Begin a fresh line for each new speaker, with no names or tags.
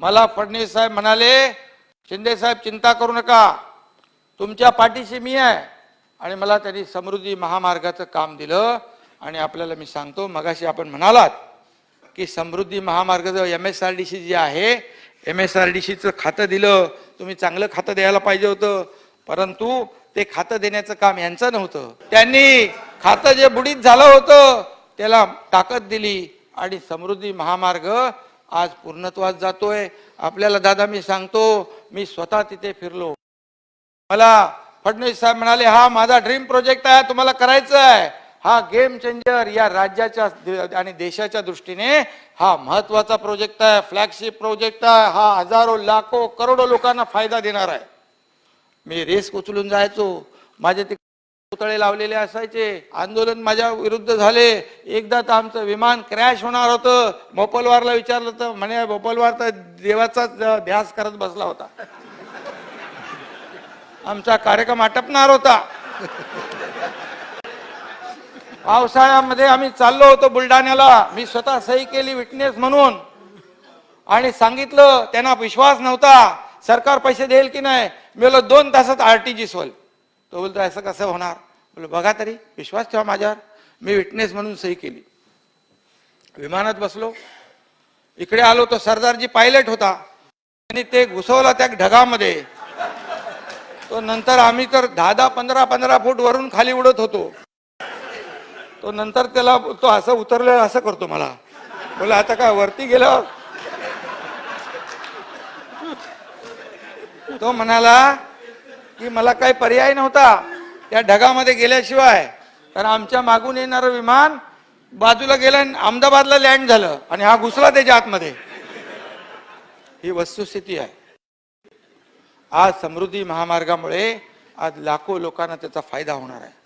मला फडणवीस साहेब म्हणाले शिंदे साहेब चिंता करू नका. तुमच्या पाठीशी मी आहे. आणि मला त्यांनी समृद्धी महामार्गाचं काम दिलं आणि आपल्याला मी सांगतो मगाशी आपण म्हणालात की Samruddhi Mahamarg M S R D C जी आहे एम एस आर डी सीचं खातं दिलं. तुम्ही चांगलं खातं द्यायला पाहिजे होतं. परंतु ते खातं देण्याचं काम यांचं नव्हतं. त्यांनी खातं जे बुडीत झालं होतं त्याला ताकद दिली आणि समृद्धी महामार्ग आज पूर्णत्वास जातोय. आपल्याला दादा मी सांगतो मी स्वतः तिथे फिरलो. मला फडणवीस साहेब म्हणाले हा माझा ड्रीम प्रोजेक्ट आहे तुम्हाला करायचं आहे. हा गेम चेंजर या राज्याच्या आणि देशाच्या दृष्टीने हा महत्त्वाचा प्रोजेक्ट आहे. फ्लॅगशिप प्रोजेक्ट आहे. हा हजारो लाखो करोडो लोकांना फायदा देणार आहे. मी रेस उचलून जायचो. माझे ते पुतळे लावलेले असायचे. आंदोलन माझ्या विरुद्ध झाले. एकदा तर आमचं विमान क्रॅश होणार होतं. मोपलवारला विचारलं तर म्हणे मोपलवार तर देवाचाच ध्यास करत बसला होता. आमचा कार्यक्रम आटपणार होता. पावसाळ्यामध्ये आम्ही चाललो होतो बुलढाण्याला. मी स्वतः सही केली विटनेस म्हणून. आणि सांगितलं त्यांना विश्वास नव्हता. सरकार पैसे देईल की नाही? मी बोललो दोन तासात आरटीजीस होईल तो बोलतो असं कसं होणार? बोल बघा तरी विश्वास ठेवा माझ्यावर. मी विटनेस म्हणून सही केली. विमानात बसलो. इकडे आलो तो सरदारजी पायलट होता. त्यांनी ते घुसवला त्या ढगामध्ये. तो नंतर आम्ही तर दहा दहा पंधरा पंधरा फूट वरून खाली उडत होतो. तो नंतर त्याला तो असं उतरलं असं करतो मला. बोला आता काय वरती गेला तो म्हणाला की मला काही पर्याय नव्हता. त्या ढगामध्ये गेल्याशिवाय. कारण आमच्या मागून येणारं विमान बाजूला गेलं आणि अहमदाबादला लँड झालं आणि हा घुसला त्याच्या आतमध्ये. ही वस्तुस्थिती आहे. आज समृद्धी महामार्गामुळे आज लाखो लोकांना त्याचा फायदा होणार आहे.